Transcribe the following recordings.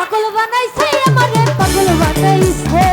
পাগল বানাইছে আমারে পাগল বানাইছে।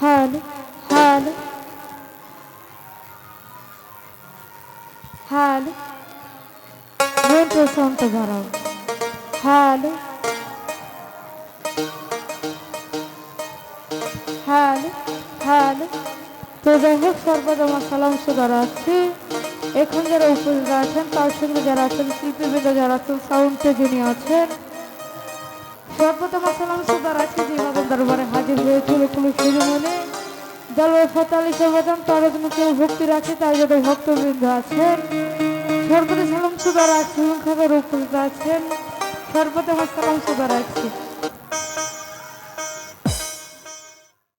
Hello hello hello ঘণ্টা সাউন্ডটা বাড়াও হ্যালো হ্যালো হ্যালো তো যাই হোক, সর্বদা আমার সালাম সুদার আছে, এখন যারা উপস্থিত আছেন, তার সঙ্গে যারা আছেন শিল্পীবৃন্দ যারা আছেন সাউন্ডে যিনি আছেন সর্বদা আমার সালাম সুদার আছে যে আমাদের দরবারে হাজির হয়েছিল পুলিশ মনে দলবে ফতালি সর্বদান তার জন্য কেউ ভক্তি রাখে তার যত ভক্তবৃন্দ আছেন। সর্বদা সালাম সুদার আছেন খাবার উপস্থিত আছেন। সর্বদা আমার সালাম সুদার আছে